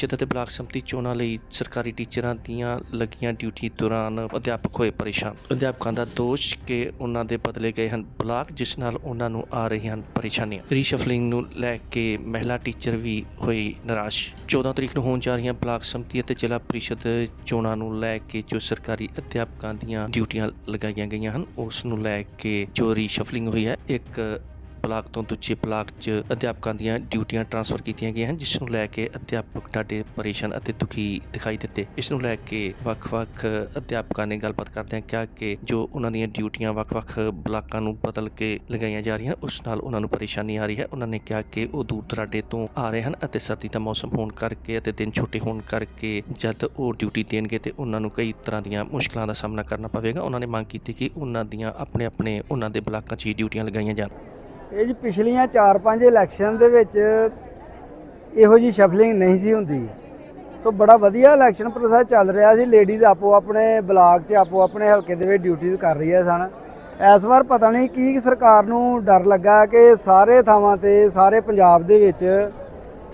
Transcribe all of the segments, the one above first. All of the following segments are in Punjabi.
ਪ੍ਰੀਸ਼ਦ ਅਤੇ ਬਲਾਕ ਸੰਮਤੀ ਚੋਣਾਂ ਲਈ ਸਰਕਾਰੀ ਟੀਚਰਾਂ ਦੀਆਂ ਲੱਗੀਆਂ ਡਿਊਟੀ ਦੌਰਾਨ ਅਧਿਆਪਕ ਹੋਏ ਪਰੇਸ਼ਾਨ। ਅਧਿਆਪਕਾਂ ਦਾ ਦੋਸ਼ ਕਿ ਉਹਨਾਂ ਦੇ ਬਦਲੇ ਗਏ ਹਨ ਬਲਾਕ, ਜਿਸ ਨਾਲ ਉਹਨਾਂ ਨੂੰ ਆ ਰਹੀਆਂ ਹਨ ਪਰੇਸ਼ਾਨੀਆਂ। ਰੀਸ਼ਫਲਿੰਗ ਨੂੰ ਲੈ ਕੇ ਮਹਿਲਾ ਟੀਚਰ ਵੀ ਹੋਈ ਨਿਰਾਸ਼। 14 ਤਰੀਕ ਨੂੰ ਹੋਣ ਜਾ ਰਹੀਆਂ ਬਲਾਕ ਸੰਮਤੀ ਅਤੇ ਜ਼ਿਲ੍ਹਾ ਪ੍ਰੀਸ਼ਦ ਚੋਣਾਂ ਨੂੰ ਲੈ ਕੇ ਜੋ ਸਰਕਾਰੀ ਅਧਿਆਪਕਾਂ ਦੀਆਂ ਡਿਊਟੀਆਂ ਲਗਾਈਆਂ ਗਈਆਂ ਹਨ, ਉਸ ਨੂੰ ਲੈ ਕੇ ਜੋ ਰੀਸ਼ਫਲਿੰਗ ਹੋਈ ਹੈ, ਇੱਕ ਬਲਾਕ ਤੋਂ ਦੂਜੇ ਬਲਾਕ 'ਚ ਅਧਿਆਪਕਾਂ ਦੀਆਂ ਡਿਊਟੀਆਂ ਟ੍ਰਾਂਸਫਰ ਕੀਤੀਆਂ ਗਈਆਂ ਹਨ, ਜਿਸ ਨੂੰ ਲੈ ਕੇ ਅਧਿਆਪਕ ਡਾਡੇ ਪਰੇਸ਼ਾਨ ਅਤੇ ਦੁਖੀ ਦਿਖਾਈ ਦਿੱਤੇ। ਇਸ ਨੂੰ ਲੈ ਕੇ ਵੱਖ-ਵੱਖ ਅਧਿਆਪਕਾਂ ਨੇ ਗੱਲਬਾਤ ਕਰਦਿਆਂ ਕਿਹਾ ਕਿ ਜੋ ਉਹਨਾਂ ਦੀਆਂ ਡਿਊਟੀਆਂ ਵੱਖ-ਵੱਖ ਬਲਾਕਾਂ ਨੂੰ ਬਦਲ ਕੇ ਲਗਾਈਆਂ ਜਾ ਰਹੀਆਂ, ਉਸ ਨਾਲ ਉਹਨਾਂ ਨੂੰ ਪਰੇਸ਼ਾਨੀ ਆ ਰਹੀ ਹੈ। ਉਹਨਾਂ ਨੇ ਕਿਹਾ ਕਿ ਉਹ ਦੂਰ ਦਰਾਡੇ ਤੋਂ ਆ ਰਹੇ ਹਨ ਅਤੇ ਸਰਦੀ ਦਾ ਮੌਸਮ ਹੋਣ ਕਰਕੇ ਅਤੇ ਦਿਨ ਛੋਟੇ ਹੋਣ ਕਰਕੇ ਜਦ ਉਹ ਡਿਊਟੀ ਦੇਣਗੇ ਤੇ ਉਹਨਾਂ ਨੂੰ ਕਈ ਤਰ੍ਹਾਂ ਦੀਆਂ ਮੁਸ਼ਕਲਾਂ ਦਾ ਸਾਹਮਣਾ ਕਰਨਾ ਪਵੇਗਾ। ਉਹਨਾਂ ਨੇ ਮੰਗ ਕੀਤੀ ਕਿ ਉਹਨਾਂ ਦੀਆਂ ਆਪਣੇ ਆਪਣੇ ਉਹਨਾਂ ਦੇ ਬਲਾਕਾਂ 'ਚ ਹੀ ਡਿਊਟੀਆਂ ਲਗਾਈਆਂ ਜਾਣ। ਇਹ ਜੀ ਪਿਛਲੀਆਂ 4-5 ਇਲੈਕਸ਼ਨ ਦੇ ਵਿੱਚ ਇਹੋ ਜੀ ਸ਼ਫਲਿੰਗ ਨਹੀਂ ਸੀ ਹੁੰਦੀ। ਸੋ ਬੜਾ ਵਧੀਆ ਇਲੈਕਸ਼ਨ ਪ੍ਰੋਸੈਸ ਚੱਲ ਰਿਹਾ ਸੀ। ਲੇਡੀਜ਼ ਆਪੋ ਆਪਣੇ ਬਲਾਕ 'ਚ, ਆਪੋ ਆਪਣੇ ਹਲਕੇ ਦੇ ਵਿੱਚ ਡਿਊਟੀਆਂ ਕਰ ਰਹੀਆਂ ਸਨ। ਇਸ ਵਾਰ ਪਤਾ ਨਹੀਂ ਕੀ ਸਰਕਾਰ ਨੂੰ ਡਰ ਲੱਗਾ ਕਿ ਸਾਰੇ ਥਾਵਾਂ ਤੇ, ਸਾਰੇ ਪੰਜਾਬ ਦੇ ਵਿੱਚ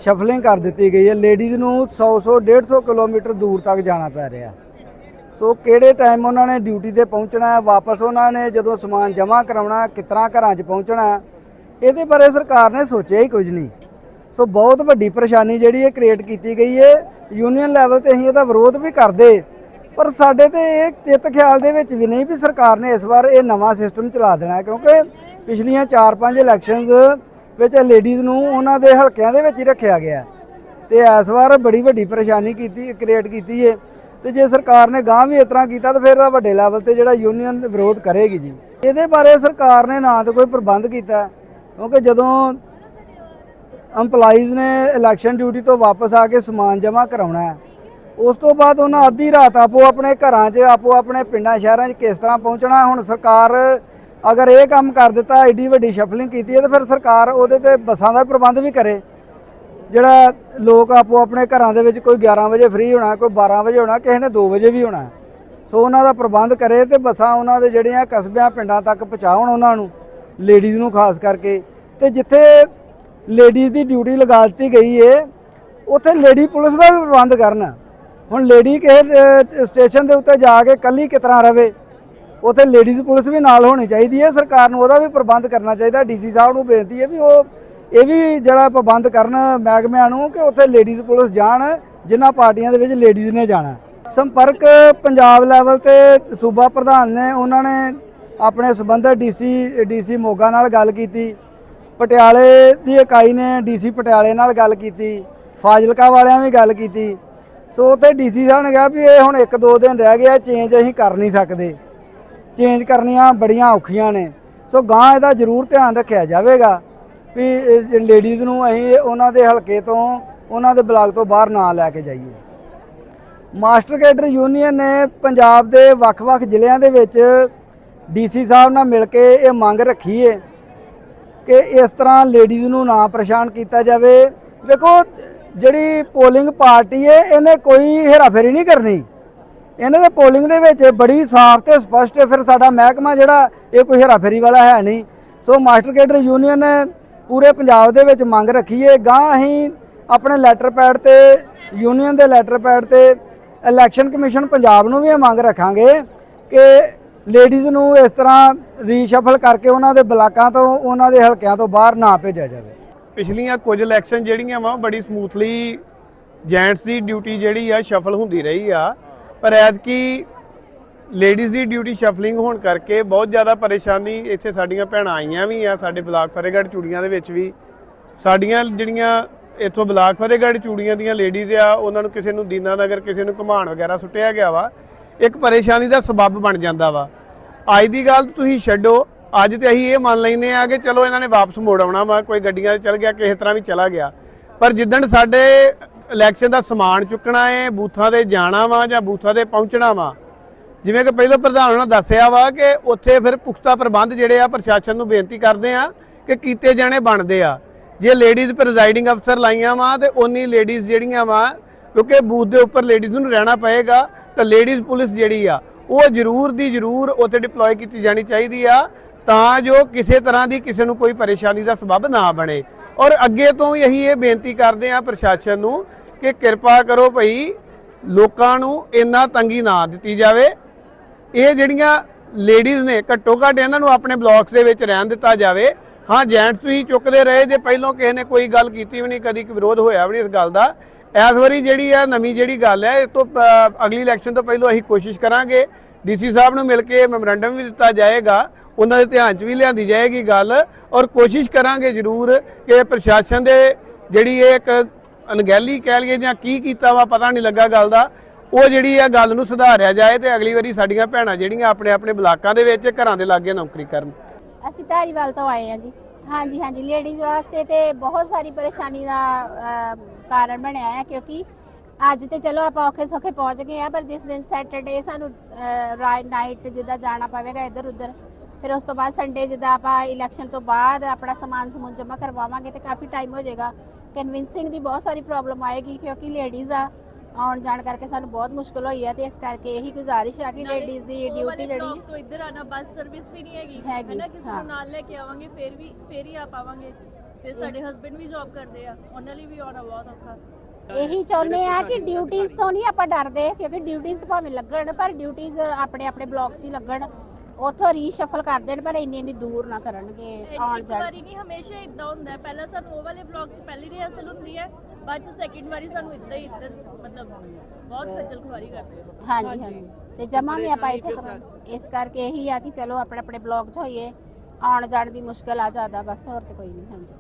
ਸ਼ਫਲਿੰਗ ਕਰ ਦਿੱਤੀ ਗਈ ਹੈ। ਲੇਡੀਜ਼ ਨੂੰ 100-100 150 ਕਿਲੋਮੀਟਰ ਦੂਰ ਤੱਕ ਜਾਣਾ ਪੈ ਰਿਹਾ। ਸੋ ਕਿਹੜੇ ਟਾਈਮ ਉਹਨਾਂ ਨੇ ਡਿਊਟੀ ਤੇ ਪਹੁੰਚਣਾ ਹੈ ਵਾਪਸ ਉਹਨਾਂ ਨੇ ਜਦੋਂ ਸਮਾਨ ਜਮ੍ਹਾਂ ਕਰਾਉਣਾ ਕਿਤਨਾ ਘਰਾਂ 'ਚ ਪਹੁੰਚਣਾ ਇਹਦੇ ਬਾਰੇ ਸਰਕਾਰ ਨੇ ਸੋਚਿਆ ਹੀ ਕੁਝ ਨਹੀਂ। ਸੋ ਬਹੁਤ ਵੱਡੀ ਪਰੇਸ਼ਾਨੀ ਜਿਹੜੀ ਇਹ ਕ੍ਰੀਏਟ ਕੀਤੀ ਗਈ ਹੈ ਯੂਨੀਅਨ ਲੈਵਲ ਤੇ ਅਸੀਂ ਇਹਦਾ ਵਿਰੋਧ ਵੀ ਕਰਦੇ। ਪਰ ਸਾਡੇ ਤੇ ਇਹ ਚਿੱਤ ਖਿਆਲ ਦੇ ਵਿੱਚ ਵੀ ਨਹੀਂ ਵੀ ਸਰਕਾਰ ਨੇ ਇਸ ਵਾਰ ਇਹ ਨਵਾਂ ਸਿਸਟਮ ਚਲਾ ਦੇਣਾ, ਕਿਉਂਕਿ ਪਿਛਲੀਆਂ 4-5 ਇਲੈਕਸ਼ਨਸ ਵਿੱਚ ਲੇਡੀਜ਼ ਨੂੰ ਉਹਨਾਂ ਦੇ ਹਲਕਿਆਂ ਦੇ ਵਿੱਚ ਹੀ ਰੱਖਿਆ ਗਿਆ। ਹੈ। ਤੇ ਇਸ ਵਾਰ ਬੜੀ ਵੱਡੀ ਪਰੇਸ਼ਾਨੀ ਕੀਤੀ ਕ੍ਰੀਏਟ ਕੀਤੀ ਹੈ। ਤੇ ਜੇ ਸਰਕਾਰ ਨੇ ਗਾਂ ਵੀ ਇਸ ਤਰ੍ਹਾਂ ਕੀਤਾ, ਤਾਂ ਫਿਰ ਤਾਂ ਵੱਡੇ ਲੈਵਲ ਤੇ ਜਿਹੜਾ ਯੂਨੀਅਨ ਵਿਰੋਧ ਕਰੇਗੀ ਜੀ। ਇਹਦੇ ਬਾਰੇ ਸਰਕਾਰ ਨੇ ਨਾ ਤਾਂ ਕੋਈ ਪ੍ਰਬੰਧ ਕੀਤਾ ਕਿਉਂਕਿ ਜਦੋਂ EMPLOYEES ਨੇ ਇਲੈਕਸ਼ਨ ਡਿਊਟੀ ਤੋਂ ਵਾਪਸ ਆ ਕੇ ਸਮਾਨ ਜਮ੍ਹਾਂ ਕਰਾਉਣਾ ਹੈ, ਉਸ ਤੋਂ ਬਾਅਦ ਉਹਨਾਂ ਅੱਧੀ ਰਾਤ ਆਪੋ ਆਪਣੇ ਘਰਾਂ 'ਚ, ਆਪੋ ਆਪਣੇ ਪਿੰਡਾਂ, ਸ਼ਹਿਰਾਂ 'ਚ ਕਿਸ ਤਰ੍ਹਾਂ ਪਹੁੰਚਣਾ ਹੁਣ ਸਰਕਾਰ ਅਗਰ ਇਹ ਕੰਮ ਕਰ ਦਿੱਤਾ, ਐਡੀ ਵੱਡੀ ਸ਼ਫਲਿੰਗ ਕੀਤੀ ਹੈ, ਤਾਂ ਫਿਰ ਸਰਕਾਰ ਉਹਦੇ ਤੇ ਬੱਸਾਂ ਦਾ ਪ੍ਰਬੰਧ ਵੀ ਕਰੇ। ਜਿਹੜਾ ਲੋਕ ਆਪੋ ਆਪਣੇ ਘਰਾਂ ਦੇ ਵਿੱਚ ਕੋਈ 11 ਵਜੇ ਫ੍ਰੀ ਹੋਣਾ, ਕੋਈ 12 ਵਜੇ ਹੋਣਾ, ਕਿਸੇ ਨੇ 2 ਵਜੇ ਵੀ ਹੋਣਾ। ਸੋ ਉਹਨਾਂ ਦਾ ਪ੍ਰਬੰਧ ਕਰੇ ਤੇ ਬੱਸਾਂ ਉਹਨਾਂ ਦੇ ਜਿਹੜੀਆਂ ਕਸਬਿਆਂ, ਪਿੰਡਾਂ ਤੱਕ ਪਹੁੰਚਾਉਣ ਉਹਨਾਂ ਨੂੰ। ਲੇਡੀਜ਼ ਨੂੰ ਖਾਸ ਕਰਕੇ ਤੇ ਜਿੱਥੇ ਲੇਡੀਜ਼ ਦੀ ਡਿਊਟੀ ਲਗਾ ਦਿੱਤੀ ਗਈ ਏ, ਉੱਥੇ ਲੇਡੀ ਪੁਲਿਸ ਦਾ ਵੀ ਪ੍ਰਬੰਧ ਕਰਨ। ਹੁਣ ਲੇਡੀ ਕਿਸੇ ਸਟੇਸ਼ਨ ਦੇ ਉੱਤੇ ਜਾ ਕੇ ਕੱਲੀ ਕਿਤਨਾ ਰਵੇ, ਉੱਥੇ ਲੇਡੀਜ਼ ਪੁਲਿਸ ਵੀ ਨਾਲ ਹੋਣੀ ਚਾਹੀਦੀ ਹੈ ਸਰਕਾਰ ਨੂੰ ਉਹਦਾ ਵੀ ਪ੍ਰਬੰਧ ਕਰਨਾ ਚਾਹੀਦਾ। ਡੀਸੀ ਸਾਹਿਬ ਨੂੰ ਬੇਨਤੀ ਹੈ ਵੀ ਉਹ, ਇਹ ਵੀ ਜਿਹੜਾ ਪ੍ਰਬੰਧ ਕਰਨ ਮਹਿਕਮਿਆਂ ਨੂੰ ਕਿ ਉੱਥੇ ਲੇਡੀਜ਼ ਪੁਲਿਸ ਜਾਣ, ਜਿਨ੍ਹਾਂ ਪਾਰਟੀਆਂ ਦੇ ਵਿੱਚ ਲੇਡੀਜ਼ ਨੇ ਜਾਣਾ। ਸੰਪਰਕ ਪੰਜਾਬ ਲੈਵਲ ਤੇ ਸੂਬਾ ਪ੍ਰਧਾਨ ਨੇ, ਉਹਨਾਂ ਨੇ ਆਪਣੇ ਸਬੰਧਤ ਡੀਸੀ ਡੀਸੀ ਮੋਗਾ ਨਾਲ ਗੱਲ ਕੀਤੀ। ਪਟਿਆਲੇ ਦੀ ਇਕਾਈ ਨੇ ਡੀਸੀ ਪਟਿਆਲੇ ਨਾਲ ਗੱਲ ਕੀਤੀ। ਫਾਜ਼ਿਲਕਾ ਵਾਲਿਆਂ ਵੀ ਗੱਲ ਕੀਤੀ। ਸੋ ਉੱਥੇ ਡੀਸੀ ਸਾਹਿਬ ਨੇ ਕਿਹਾ ਵੀ ਇਹ ਹੁਣ 1-2 ਦਿਨ ਰਹਿ ਗਿਆ ਚੇਂਜ ਅਸੀਂ ਕਰ ਨਹੀਂ ਸਕਦੇ। ਚੇਂਜ ਕਰਨੀਆਂ ਬੜੀਆਂ ਔਖੀਆਂ ਨੇ। ਸੋ ਗਾਂ ਇਹਦਾ ਜ਼ਰੂਰ ਧਿਆਨ ਰੱਖਿਆ ਜਾਵੇਗਾ ਵੀ ਲੇਡੀਜ਼ ਨੂੰ ਅਸੀਂ ਉਹਨਾਂ ਦੇ ਹਲਕੇ ਤੋਂ, ਉਹਨਾਂ ਦੇ ਬਲਾਕ ਤੋਂ ਬਾਹਰ ਨਾ ਲੈ ਕੇ ਜਾਈਏ। ਮਾਸਟਰ ਕੈਡਰ ਯੂਨੀਅਨ ਨੇ ਪੰਜਾਬ ਦੇ ਵੱਖ-ਵੱਖ ਜ਼ਿਲ੍ਹਿਆਂ ਦੇ ਵਿੱਚ ਡੀਸੀ ਸਾਹਿਬ ਨਾਲ ਮਿਲ ਕੇ ਇਹ ਮੰਗ ਰੱਖੀ ਹੈ ਕਿ ਇਸ ਤਰ੍ਹਾਂ ਲੇਡੀਜ਼ ਨੂੰ ਨਾ ਪਰੇਸ਼ਾਨ ਕੀਤਾ ਜਾਵੇ। ਵੇਖੋ, ਜਿਹੜੀ ਪੋਲਿੰਗ ਪਾਰਟੀ ਹੈ, ਇਹਨੇ ਕੋਈ ਹੇਰਾਫੇਰੀ ਨਹੀਂ ਕਰਨੀ। ਇਹਨਾਂ ਦੇ ਪੋਲਿੰਗ ਦੇ ਵਿੱਚ ਬੜੀ ਸਾਫ਼ ਤੇ ਸਪਸ਼ਟ ਹੈ ਫਿਰ ਸਾਡਾ ਮਹਿਕਮਾ ਜਿਹੜਾ, ਇਹ ਕੋਈ ਹੇਰਾਫੇਰੀ ਵਾਲਾ ਹੈ ਨਹੀਂ। ਸੋ ਮਾਸਟਰ ਕੈਡਰ ਯੂਨੀਅਨ ਨੇ ਪੂਰੇ ਪੰਜਾਬ ਦੇ ਵਿੱਚ ਮੰਗ ਰੱਖੀ ਹੈ। ਗਾਂ ਅਸੀਂ ਆਪਣੇ ਲੈਟਰ ਪੈਡ ਤੇ, ਯੂਨੀਅਨ ਦੇ ਲੈਟਰ ਪੈਡ ਤੇ, ਇਲੈਕਸ਼ਨ ਕਮਿਸ਼ਨ ਪੰਜਾਬ ਨੂੰ ਵੀ ਇਹ ਮੰਗ ਰੱਖਾਂਗੇ ਕਿ ਲੇਡੀਜ਼ ਨੂੰ ਇਸ ਤਰ੍ਹਾਂ ਰੀਸ਼ਫਲ ਕਰਕੇ ਉਹਨਾਂ ਦੇ ਬਲਾਕਾਂ ਤੋਂ, ਉਹਨਾਂ ਦੇ ਹਲਕਿਆਂ ਤੋਂ ਬਾਹਰ ਨਾ ਭੇਜਿਆ ਜਾਵੇ। ਪਿਛਲੀਆਂ ਕੁਝ ਇਲੈਕਸ਼ਨ ਜਿਹੜੀਆਂ ਵਾ, ਬੜੀ ਸਮੂਥਲੀ ਜੈਂਟਸ ਦੀ ਡਿਊਟੀ ਜਿਹੜੀ ਆ ਸ਼ਫਲ ਹੁੰਦੀ ਰਹੀ ਆ। ਪਰ ਐਤਕੀ ਲੇਡੀਜ਼ ਦੀ ਡਿਊਟੀ ਸ਼ਫਲਿੰਗ ਹੋਣ ਕਰਕੇ ਬਹੁਤ ਜ਼ਿਆਦਾ ਪਰੇਸ਼ਾਨੀ ਇੱਥੇ ਸਾਡੀਆਂ ਭੈਣਾਂ ਆਈਆਂ ਵੀ ਆ, ਸਾਡੇ ਬਲਾਕ ਫਤਿਹਗੜ੍ਹ ਚੂੜੀਆਂ ਦੇ ਵਿੱਚ ਵੀ। ਸਾਡੀਆਂ ਜਿਹੜੀਆਂ ਇੱਥੋਂ ਬਲਾਕ ਫਤਿਹਗੜ੍ਹ ਚੂੜੀਆਂ ਦੀਆਂ ਲੇਡੀਜ਼ ਆ, ਉਹਨਾਂ ਨੂੰ ਕਿਸੇ ਨੂੰ ਦੀਨਾਨਗਰ ਕਿਸੇ ਨੂੰ ਘਮਾਣ ਵਗੈਰਾ ਸੁੱਟਿਆ ਗਿਆ ਵਾ। ਇੱਕ ਪਰੇਸ਼ਾਨੀ ਦਾ ਸਬਬ ਬਣ ਜਾਂਦਾ ਵਾ। ਅੱਜ ਦੀ ਗੱਲ ਤੁਸੀਂ ਛੱਡੋ। ਅੱਜ ਤੇ ਅਸੀਂ ਇਹ ਮੰਨ ਲੈਨੇ ਆ ਕਿ ਚਲੋ ਇਹਨਾਂ ਨੇ ਵਾਪਸ ਮੋੜ ਆਉਣਾ ਵਾ, ਕੋਈ ਗੱਡੀਆਂ 'ਚ ਚਲ ਗਿਆ, ਕਿਸੇ ਤਰ੍ਹਾਂ ਵੀ ਚਲਾ ਗਿਆ। ਪਰ ਜਿੱਦਣ ਸਾਡੇ ਇਲੈਕਸ਼ਨ ਦਾ ਸਮਾਨ ਚੁੱਕਣਾ ਏ ਬੂਥਾਂ ਤੇ ਜਾਣਾ ਵਾ ਜਾਂ ਬੂਥਾਂ ਤੇ ਪਹੁੰਚਣਾ ਵਾ, ਜਿਵੇਂ ਕਿ ਪਹਿਲਾਂ ਪ੍ਰਧਾਨ ਉਹਨਾਂ ਦੱਸਿਆ ਵਾ ਕਿ ਉੱਥੇ ਫਿਰ ਪੁਖਤਾ ਪ੍ਰਬੰਧ ਜਿਹੜੇ ਆ ਪ੍ਰਸ਼ਾਸਨ ਨੂੰ ਬੇਨਤੀ ਕਰਦੇ ਆ ਕਿ ਕੀਤੇ ਜਾਣੇ ਬਣਦੇ ਆ। ਜੇ ਲੇਡੀਜ਼ ਪ੍ਰੈਜ਼ਾਈਡਿੰਗ ਅਫਸਰ ਲਾਈਆਂ ਵਾ ਤੇ ਉਨੀ ਲੇਡੀਜ਼ ਜਿਹੜੀਆਂ ਵਾ, ਕਿਉਂਕਿ ਬੂਥ ਦੇ ਉੱਪਰ ਲੇਡੀਜ਼ ਨੂੰ ਰਹਿਣਾ ਪਏਗਾ, ਤਾਂ ਲੇਡੀਜ਼ ਪੁਲਿਸ ਜਿਹੜੀ ਆ ਉਹ ਜ਼ਰੂਰ ਦੀ ਜ਼ਰੂਰ ਉੱਥੇ ਡਿਪਲੋਏ ਕੀਤੀ ਜਾਣੀ ਚਾਹੀਦੀ ਆ, ਤਾਂ ਜੋ ਕਿਸੇ ਤਰ੍ਹਾਂ ਦੀ ਕਿਸੇ ਨੂੰ ਕੋਈ ਪਰੇਸ਼ਾਨੀ ਦਾ ਸਬਬ ਨਾ ਬਣੇ। ਔਰ ਅੱਗੇ ਤੋਂ ਵੀ ਅਸੀਂ ਇਹ ਬੇਨਤੀ ਕਰਦੇ ਆ ਪ੍ਰਸ਼ਾਸਨ ਨੂੰ ਕਿ ਕਿਰਪਾ ਕਰੋ ਭਈ ਲੋਕਾਂ ਨੂੰ ਇੰਨਾ ਤੰਗੀ ਨਾ ਦਿੱਤੀ ਜਾਵੇ। ਇਹ ਜਿਹੜੀਆਂ ਲੇਡੀਜ਼ ਨੇ, ਘੱਟੋ ਘੱਟ ਇਹਨਾਂ ਨੂੰ ਆਪਣੇ ਬਲਾਕਸ ਦੇ ਵਿੱਚ ਰਹਿਣ ਦਿੱਤਾ ਜਾਵੇ। ਹਾਂ ਜੈਂਟਸ ਵੀ ਚੁੱਕਦੇ ਰਹੇ, ਜੇ ਪਹਿਲਾਂ ਕਿਸੇ ਨੇ ਕੋਈ ਗੱਲ ਕੀਤੀ ਵੀ ਨਹੀਂ, ਕਦੀ ਵਿਰੋਧ ਹੋਇਆ ਵੀ ਨਹੀਂ ਇਸ ਗੱਲ ਦਾ ਇਸ ਵਾਰੀ ਜਿਹੜੀ ਆ, ਨਵੀਂ ਜਿਹੜੀ ਗੱਲ ਹੈ ਇਸ ਤੋਂ ਅਗਲੀ ਇਲੈਕਸ਼ਨ ਤੋਂ ਪਹਿਲਾਂ ਅਸੀਂ ਕੋਸ਼ਿਸ਼ ਕਰਾਂਗੇ ਡੀਸੀ ਸਾਹਿਬ ਨੂੰ ਮਿਲ ਕੇ ਮੈਮੋਰੈਂਡਮ ਵੀ ਦਿੱਤਾ ਜਾਏਗਾ, ਉਹਨਾਂ ਦੇ ਧਿਆਨ 'ਚ ਵੀ ਲਿਆਂਦੀ ਜਾਏਗੀ ਗੱਲ, ਔਰ ਕੋਸ਼ਿਸ਼ ਕਰਾਂਗੇ ਜ਼ਰੂਰ ਕਿ ਪ੍ਰਸ਼ਾਸਨ ਦੇ ਜਿਹੜੀ ਇਹ ਇੱਕ ਅਣਗਹਿਲੀ ਕਹਿ ਲਈਏ ਜਾਂ ਕੀ ਕੀਤਾ ਵਾ, ਪਤਾ ਨਹੀਂ ਲੱਗਾ ਗੱਲ ਦਾ, ਉਹ ਜਿਹੜੀ ਆ ਗੱਲ ਨੂੰ ਸੁਧਾਰਿਆ ਜਾਏ ਤੇ ਅਗਲੀ ਵਾਰੀ ਸਾਡੀਆਂ ਭੈਣਾਂ ਜਿਹੜੀਆਂ ਆਪਣੇ ਆਪਣੇ ਬਲਾਕਾਂ ਦੇ ਵਿੱਚ ਘਰਾਂ ਦੇ ਲਾਗੇ ਨੌਕਰੀ ਕਰਨ। ਅਸੀਂ ਧਾਰੀਵਾਲ ਤੋਂ ਆਏ ਹਾਂ ਜੀ। ਹਾਂਜੀ ਹਾਂਜੀ। ਲੇਡੀਜ਼ ਵਾਸਤੇ ਤੇ ਬਹੁਤ ਸਾਰੀ ਪਰੇਸ਼ਾਨੀ ਦਾ ਅਹ, ਕਾਰਨ ਬਣਿਆ ਹੈ ਕਿਉਂਕਿ ਅੱਜ ਤੇ ਚਲੋ ਆਪਾਂ ਔਖੇ ਸੌਖੇ ਪਹੁੰਚ ਗਏ ਆ ਪਰ ਜਿਸ ਦਿਨ ਸੈਟਰਡੇ ਸਾਨੂੰ ਨਾਈਟ ਜਿੱਦਾਂ ਜਾਣਾ ਪਵੇਗਾ ਇੱਧਰ ਉੱਧਰ ਫਿਰ ਉਸ ਤੋਂ ਬਾਅਦ ਸੰਡੇ ਜਿੱਦਾਂ ਆਪਾਂ ਇਲੈਕਸ਼ਨ ਤੋਂ ਬਾਅਦ ਆਪਣਾ ਸਮਾਨ ਸਮੂਨ ਜਮ੍ਹਾਂ ਕਰਵਾਵਾਂਗੇ ਤੇ ਕਾਫੀ ਟਾਈਮ ਹੋ ਜਾਏਗਾ। ਕਨਵਿੰਸਿੰਗ ਦੀ ਬਹੁਤ ਸਾਰੀ ਪ੍ਰੋਬਲਮ ਆਏਗੀ ਕਿਉਂਕਿ ਲੇਡੀਜ਼ ਆ ਆਉਣ ਜਾਣ ਕਰਕੇ ਸਾਨੂੰ ਬਹੁਤ ਮੁਸ਼ਕਲ ਹੋਈ ਹੈ ਤੇ ਇਸ ਕਰਕੇ ਇਹੀ ਗੁਜ਼ਾਰਿਸ਼ ਆ ਕਿ ਲੇਡੀਜ਼ ਦੀ ਡਿਊਟੀ ਜਿਹੜੀ block ਤੋਂ ਇੱਧਰ ਆਣਾ ਬੱਸ ਸਰਵਿਸ ਵੀ ਨਹੀਂ ਹੈਗੀ। ਹੈਗੀ, ਹੈ ਨਾ ਕਿਸੇ ਹਾਂ। ਨੂੰ ਨਾਲ ਲੈ ਕੇ ਆਵਾਂਗੇ ਫਿਰ ਵੀ ਫਿਰ ਹੀ ਆ ਪਾਵਾਂਗੇ। ਤੇ ਸਾਡੇ ਹਸਬੰਡ ਵੀ ਜੌਬ ਕਰਦੇ ਆ ਉਹਨਾਂ ਲਈ ਵੀ ਆਉਣਾ ਬਹੁਤ ਔਖਾ। ਇਹੀ ਚਾਹੁੰਦੇ ਆ ਕਿ ਡਿਊਟੀਆਂ ਤੋਂ ਨਹੀਂ ਆਪਾਂ ਡਰਦੇ ਕਿਉਂਕਿ ਡਿਊਟੀਆਂ ਤਾਂ ਭਾਵੇਂ ਲੱਗਣ ਪਰ ਡਿਊਟੀਆਂ ਆਪਣੇ ਆਪਣੇ ਬਲਾਕ 'ਚ ਹੀ ਲੱਗਣ। ਉੱਥੋਂ ਰੀਸ਼ਫਲ ਕਰ ਦੇਣ ਪਰ ਇੰਨੀ ਇੰਨੀ ਦੂਰ ਨਾ ਕਰਨਗੇ ਆਉਣ ਇੱਕ ਜਾਣ 'ਚ। ਵਾਰੀ ਨਹੀਂ ਹਮੇਸ਼ਾ ਇਦਾਂ ਹੁੰਦਾ ਹੈ। ਪਹਿਲਾਂ ਸਾਨੂੰ ਉਹ ਵਾਲੇ ਬਲਾਕ 'ਚ ਪਹਿਲੀ ਰਿਹਰਸਲ ਹੁੰਦੀ ਹੈ ਬਾਅਦ 'ਚ ਸੈਕਿੰਡ ਵਾਰੀ ਸਾਨੂੰ ਇਦਾਂ ਹੀ ਇੱਧਰ ਮਤਲਬ ਬਹੁਤ ਖੱਜਲ ਖੁਆਰੀ ਕਰਦੇ ਆ। ਹਾਂਜੀ ਹਾਂਜੀ। ਤੇ ਜਮਾ ਵੀ ਆਪਾਂ ਇੱਥੇ ਕਰਾਂਗੇ। ਇਸ ਕਰਕੇ ਇਹੀ ਆ ਕਿ ਚਲੋ ਆਪਣੇ ਆਪਣੇ ਬਲਾਕ 'ਚ ਹੋਈਏ ਆਉਣ ਜਾਣ ਦੀ ਮੁਸ਼ਕਲ ਆ ਜ਼ਿਆਦਾ ਬਸ ਹੋਰ ਤੇ ਕੋਈ ਨਹੀਂ ਹਾਂਜੀ।